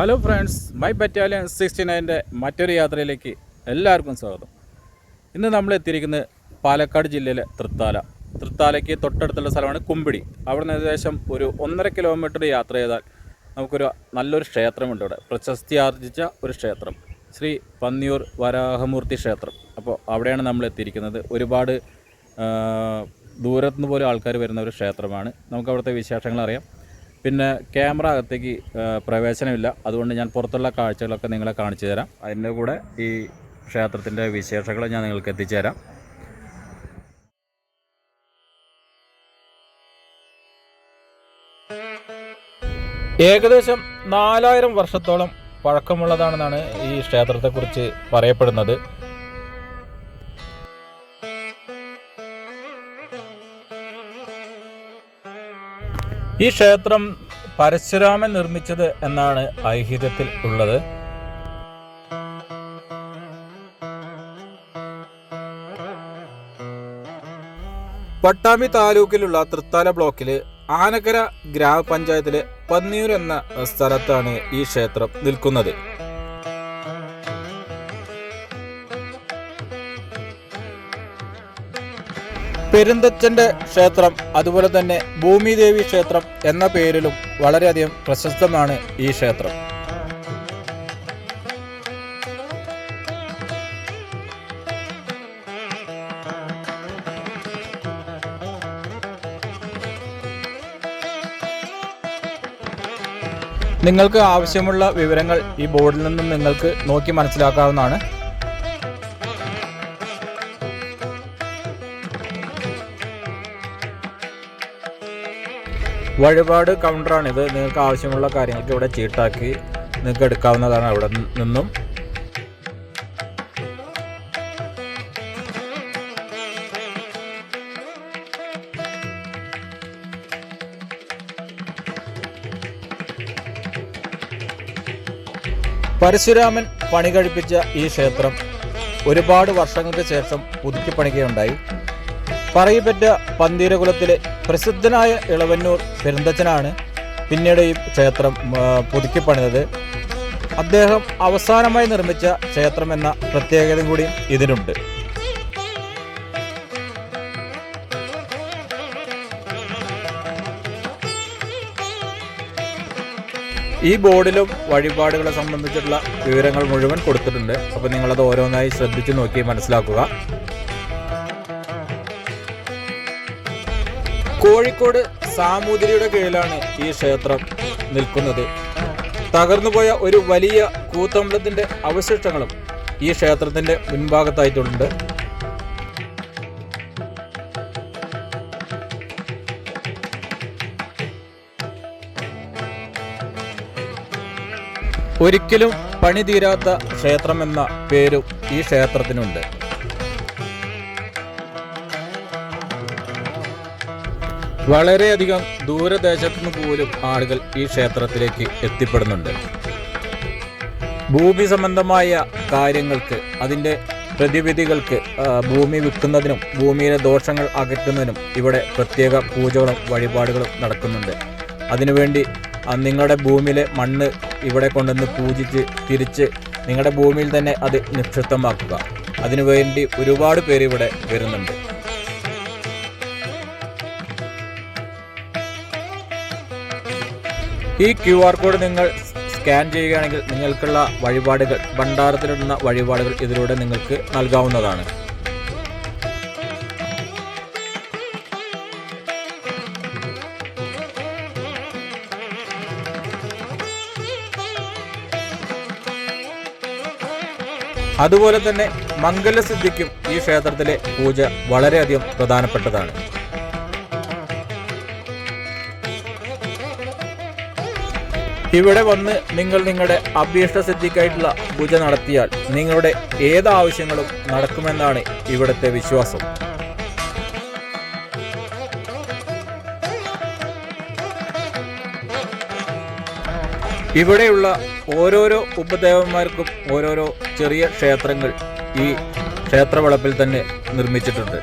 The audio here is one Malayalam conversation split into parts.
Hello friends my battalion sixty നയന്റെ മറ്റൊരു യാത്രയിലേക്ക് എല്ലാവർക്കും സ്വാഗതം. ഇന്ന് നമ്മൾ എത്തിയിരിക്കുന്നത് പാലക്കാട് ജില്ലയിലെ തൃത്താല. തൃത്താലയ്ക്ക് തൊട്ടടുത്തുള്ള സ്ഥലമാണ് കുമ്പിടി. അവിടെ നിന്ന് ഏകദേശം ഒരു ഒന്നര കിലോമീറ്റർ യാത്ര ചെയ്താൽ നമുക്കൊരു നല്ലൊരു ക്ഷേത്രമുണ്ട് ഇവിടെ പ്രശസ്തി ആർജിച്ച ഒരു ക്ഷേത്രം. ശ്രീ പന്നിയൂർ വരാഹമൂർത്തി ക്ഷേത്രം. അപ്പോൾ അവിടെയാണ് നമ്മൾ എത്തിയിരിക്കുന്നത്. ഒരുപാട് ദൂരത്തുനിന്ന് പോലും ആൾക്കാർ വരുന്ന ഒരു ക്ഷേത്രമാണ്. നമുക്ക് അവിടുത്തെ വിശേഷങ്ങൾ അറിയാം. പിന്നെ ക്യാമറ അകത്തേക്ക് പ്രവേശനമില്ല. അതുകൊണ്ട് ഞാൻ പുറത്തുള്ള കാഴ്ചകളൊക്കെ നിങ്ങളെ കാണിച്ചു തരാം. അതിന്റെ കൂടെ ഈ ക്ഷേത്രത്തിന്റെ വിശേഷങ്ങൾ ഞാൻ നിങ്ങൾക്ക് എത്തിച്ചു തരാം ഏകദേശം നാലായിരം വർഷത്തോളം പഴക്കമുള്ളതാണെന്നാണ് ഈ ക്ഷേത്രത്തെക്കുറിച്ച് പറയപ്പെടുന്നത്. ഈ ക്ഷേത്രം പരശുരാമൻ നിർമ്മിച്ചത് എന്നാണ് ഐതിഹ്യത്തിൽ ഉള്ളത്. പട്ടാമ്പി താലൂക്കിലുള്ള തൃത്താല ബ്ലോക്കിൽ ആനക്കര ഗ്രാമപഞ്ചായത്തിലെ പന്നിയൂർ എന്ന സ്ഥലത്താണ് ഈ ക്ഷേത്രം നിൽക്കുന്നത്. പെരുന്തച്ചന്റെ ക്ഷേത്രം അതുപോലെ തന്നെ ഭൂമിദേവി ക്ഷേത്രം എന്ന പേരിലും വളരെയധികം പ്രശസ്തമാണ് ഈ ക്ഷേത്രം. നിങ്ങൾക്ക് ആവശ്യമുള്ള വിവരങ്ങൾ ഈ ബോർഡിൽ നിന്നും നിങ്ങൾക്ക് നോക്കി മനസ്സിലാക്കാവുന്നതാണ്. വഴിപാട് കൗണ്ടറാണിത് നിങ്ങൾക്ക് ആവശ്യമുള്ള കാര്യങ്ങൾക്ക് ഇവിടെ ചീട്ടാക്കി നിങ്ങൾക്ക് എടുക്കാവുന്നതാണ് അവിടെ നിന്നും. പരശുരാമൻ പണി കഴിപ്പിച്ച ഈ ക്ഷേത്രം ഒരുപാട് വർഷങ്ങൾക്ക് ശേഷം പുതുക്കി പണിയുകയുണ്ടായി പറയപ്പെട്ട പന്തീരകുലത്തിലെ പ്രസിദ്ധനായ ഇളവന്നൂർ പെരുന്തച്ചനാണ്. പിന്നീട് ഈ ക്ഷേത്രം പുതുക്കി പണിതത്. അദ്ദേഹം അവസാനമായി നിർമ്മിച്ച ക്ഷേത്രം എന്ന പ്രത്യേകതയും കൂടി ഇതിനുണ്ട്. ഈ ബോർഡിലും വഴിപാടുകളെ സംബന്ധിച്ചിട്ടുള്ള വിവരങ്ങൾ മുഴുവൻ കൊടുത്തിട്ടുണ്ട്. അപ്പോൾ നിങ്ങളത് ഓരോന്നായി ശ്രദ്ധിച്ചു നോക്കി മനസ്സിലാക്കുക. കോഴിക്കോട് സാമൂതിരിയുടെ കീഴിലാണ് ഈ ക്ഷേത്രം നിൽക്കുന്നത്. തകർന്നുപോയ ഒരു വലിയ കൂത്തമ്പലത്തിന്റെ അവശിഷ്ടങ്ങളും ഈ ക്ഷേത്രത്തിന്റെ മുൻഭാഗത്തായിട്ടുണ്ട്. ഒരിക്കലും പണി തീരാത്ത ക്ഷേത്രം എന്ന പേരും ഈ ക്ഷേത്രത്തിനുണ്ട്. വളരെയധികം ദൂരദേശത്തു നിന്ന് പോലും ആളുകൾ ഈ ക്ഷേത്രത്തിലേക്ക് എത്തിപ്പെടുന്നുണ്ട്. ഭൂമി സംബന്ധമായ കാര്യങ്ങൾക്ക് അതിന്റെ പ്രതിവിധികൾക്ക് ഭൂമി വിൽക്കുന്നതിനും ഭൂമിയിലെ ദോഷങ്ങൾ അകറ്റുന്നതിനും ഇവിടെ പ്രത്യേക പൂജകളും വഴിപാടുകളും നടക്കുന്നുണ്ട്. അതിനുവേണ്ടി നിങ്ങളുടെ ഭൂമിയിലെ മണ്ണ് ഇവിടെ കൊണ്ടുവന്ന് പൂജിച്ച് തിരിച്ച് നിങ്ങളുടെ ഭൂമിയിൽ തന്നെ അത് നിക്ഷിപ്തമാക്കുക. അതിനുവേണ്ടി ഒരുപാട് പേര് ഇവിടെ വരുന്നുണ്ട്. ഈ ക്യു ആർ കോഡ് നിങ്ങൾ സ്കാൻ ചെയ്യുകയാണെങ്കിൽ നിങ്ങൾക്കുള്ള വഴിപാടുകൾ ഭണ്ഡാരത്തിലിടുന്ന വഴിപാടുകൾ ഇതിലൂടെ നിങ്ങൾക്ക് നൽകാവുന്നതാണ്. അതുപോലെ തന്നെ മംഗലസിദ്ധിക്കും ഈ ക്ഷേത്രത്തിലെ പൂജ വളരെയധികം പ്രധാനപ്പെട്ടതാണ്. ഇവിടെ വന്ന് നിങ്ങൾ നിങ്ങളുടെ അഭീഷ്ട സിദ്ധിക്കായിട്ടുള്ള പൂജ നടത്തിയാൽ നിങ്ങളുടെ ഏത് ആവശ്യങ്ങളും നടക്കുമെന്നാണ് ഇവിടുത്തെ വിശ്വാസം. ഇവിടെയുള്ള ഓരോരോ ഉപദേവന്മാർക്കും ഓരോരോ ചെറിയ ക്ഷേത്രങ്ങൾ ഈ ക്ഷേത്രവളപ്പിൽ തന്നെ നിർമ്മിച്ചിട്ടുണ്ട്.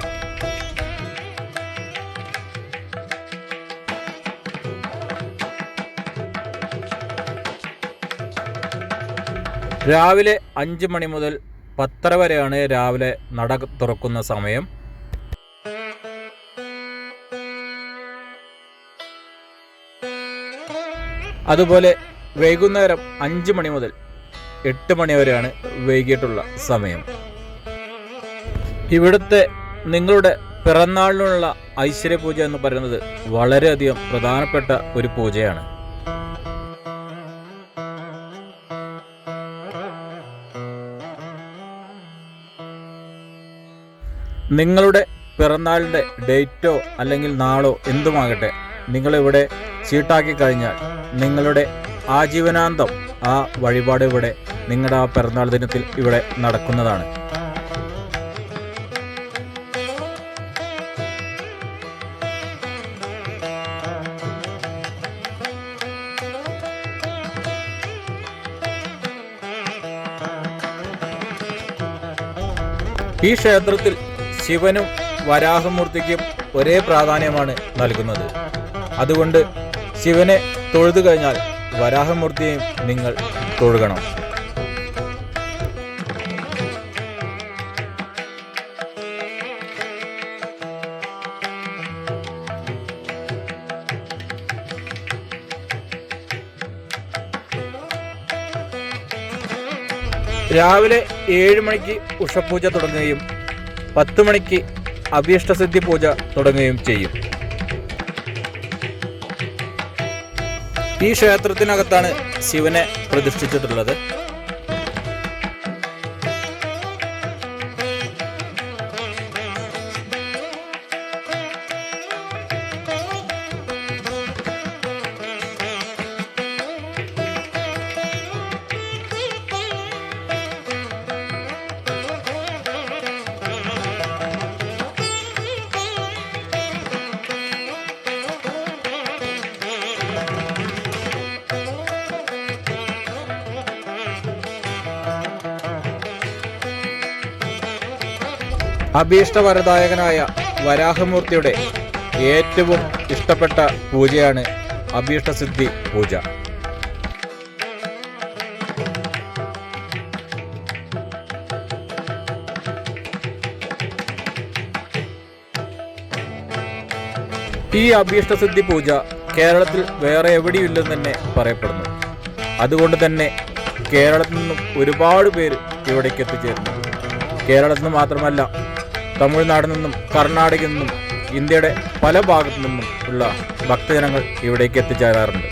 രാവിലെ അഞ്ച് മണി മുതൽ പത്തര വരെയാണ് രാവിലെ നട തുറക്കുന്ന സമയം. അതുപോലെ വൈകുന്നേരം അഞ്ച് മണി മുതൽ എട്ട് മണി വരെയാണ് വൈകിട്ടുള്ള സമയം. ഇവിടുത്തെ നിങ്ങളുടെ പിറന്നാളിനുള്ള ഐശ്വര്യപൂജ എന്ന് പറയുന്നത് വളരെയധികം പ്രധാനപ്പെട്ട ഒരു പൂജയാണ്. നിങ്ങളുടെ പിറന്നാളിന്റെ ഡേറ്റോ അല്ലെങ്കിൽ നാളോ എന്തുമാകട്ടെ നിങ്ങളിവിടെ ചീട്ടാക്കി കഴിഞ്ഞാൽ നിങ്ങളുടെ ആജീവനാന്തം ആ വഴിപാട് ഇവിടെ നിങ്ങളുടെ ആ പിറന്നാൾ ദിനത്തിൽ ഇവിടെ നടക്കുന്നതാണ്. ഈ ക്ഷേത്രത്തിൽ ശിവനും വരാഹമൂർത്തിക്കും ഒരേ പ്രാധാന്യമാണ് നൽകുന്നത്. അതുകൊണ്ട് ശിവനെ തൊഴുതു കഴിഞ്ഞാൽ വരാഹമൂർത്തിയെയും നിങ്ങൾ തൊഴുകണം. രാവിലെ ഏഴ് മണിക്ക് ഉഷപൂജ തുടങ്ങുകയും പത്ത് മണിക്ക് അഭീഷ്ടസിദ്ധി പൂജ തുടങ്ങുകയും ചെയ്യും. ഈ ക്ഷേത്രത്തിനകത്താണ് ശിവനെ പ്രതിഷ്ഠിച്ചിട്ടുള്ളത്. അഭീഷ്ടവരദായകനായ വരാഹമൂർത്തിയുടെ ഏറ്റവും ഇഷ്ടപ്പെട്ട പൂജയാണ് അഭീഷ്ടസിദ്ധി പൂജ. ഈ അഭീഷ്ടസിദ്ധി പൂജ കേരളത്തിൽ വേറെ എവിടെയില്ലെന്ന് തന്നെ പറയപ്പെടുന്നു. അതുകൊണ്ട് തന്നെ കേരളത്തിൽ നിന്നും ഒരുപാട് പേര് ഇവിടേക്ക് എത്തിച്ചേരുന്നു. കേരളത്തിൽ നിന്ന് മാത്രമല്ല തമിഴ്നാട്ടിൽ നിന്നും കർണാടകയിൽ നിന്നും ഇന്ത്യയുടെ പല ഭാഗത്തു നിന്നും ഉള്ള ഭക്തജനങ്ങൾ ഇവിടേക്ക് എത്തിച്ചേരാറുണ്ട്.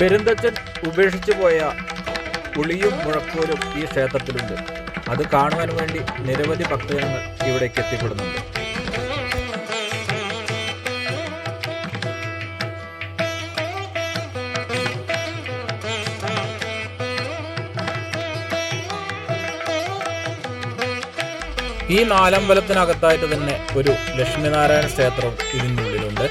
പെരുന്തച്ചൻ ഉപേക്ഷിച്ചു പോയ പുളിയും മുഴക്കോലും ഈ ക്ഷേത്രത്തിലുണ്ട്. അത് കാണുവാൻ വേണ്ടി നിരവധി ഭക്തജനങ്ങൾ ഇവിടേക്ക് എത്തിപ്പെടുന്നുണ്ട്. ഈ നാലമ്പലത്തിനകത്തായിട്ട് തന്നെ ഒരു ലക്ഷ്മിനാരായണ ക്ഷേത്രം ഇതിനുള്ളിലുണ്ട്.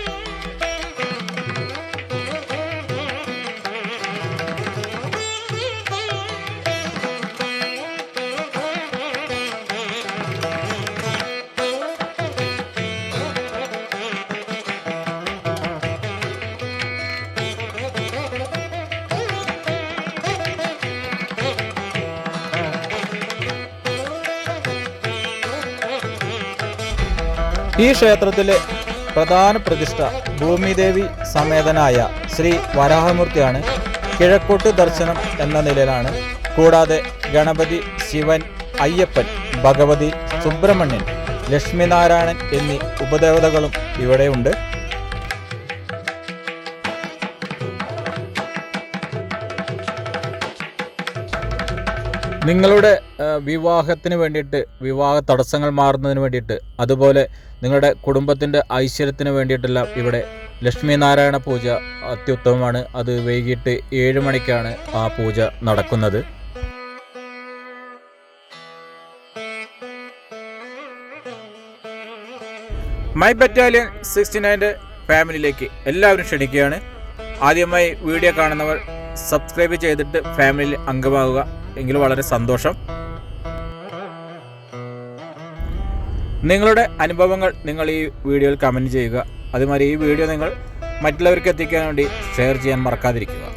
ഈ ക്ഷേത്രത്തിലെ പ്രധാന പ്രതിഷ്ഠ ഭൂമിദേവി സമേതനായ ശ്രീ വരാഹമൂർത്തിയാണ്. കിഴക്കോട്ട് ദർശനം എന്ന നിലയിലാണ്. കൂടാതെ ഗണപതി ശിവൻ അയ്യപ്പൻ ഭഗവതി സുബ്രഹ്മണ്യൻ ലക്ഷ്മിനാരായണൻ എന്നീ ഉപദേവതകളും ഇവിടെയുണ്ട്. നിങ്ങളുടെ വിവാഹത്തിന് വേണ്ടിയിട്ട് വിവാഹ തടസ്സങ്ങൾ മാറുന്നതിന് വേണ്ടിയിട്ട് അതുപോലെ നിങ്ങളുടെ കുടുംബത്തിന്റെ ഐശ്വര്യത്തിന് വേണ്ടിയിട്ടെല്ലാം ഇവിടെ ലക്ഷ്മി നാരായണ പൂജ അത്യുത്തമമാണ്. അത് വൈകിട്ട് ഏഴ് മണിക്കാണ് ആ പൂജ നടക്കുന്നത്. മൈ ബറ്റാലിയൻ സിക്സ്റ്റി നയന്റെ ഫാമിലിയിലേക്ക് എല്ലാവരും ക്ഷണിക്കുകയാണ്. ആദ്യമായി വീഡിയോ കാണുന്നവർ സബ്സ്ക്രൈബ് ചെയ്തിട്ട് ഫാമിലിയിൽ അംഗമാകുക. എങ്കിൽ വളരെ സന്തോഷം. നിങ്ങളുടെ അനുഭവങ്ങൾ നിങ്ങൾ ഈ വീഡിയോയിൽ കമന്റ് ചെയ്യുക. അതുമാതിരി ഈ വീഡിയോ നിങ്ങൾ മറ്റുള്ളവർക്ക് എത്തിക്കാൻ വേണ്ടി ഷെയർ ചെയ്യാൻ മറക്കാതിരിക്കുക.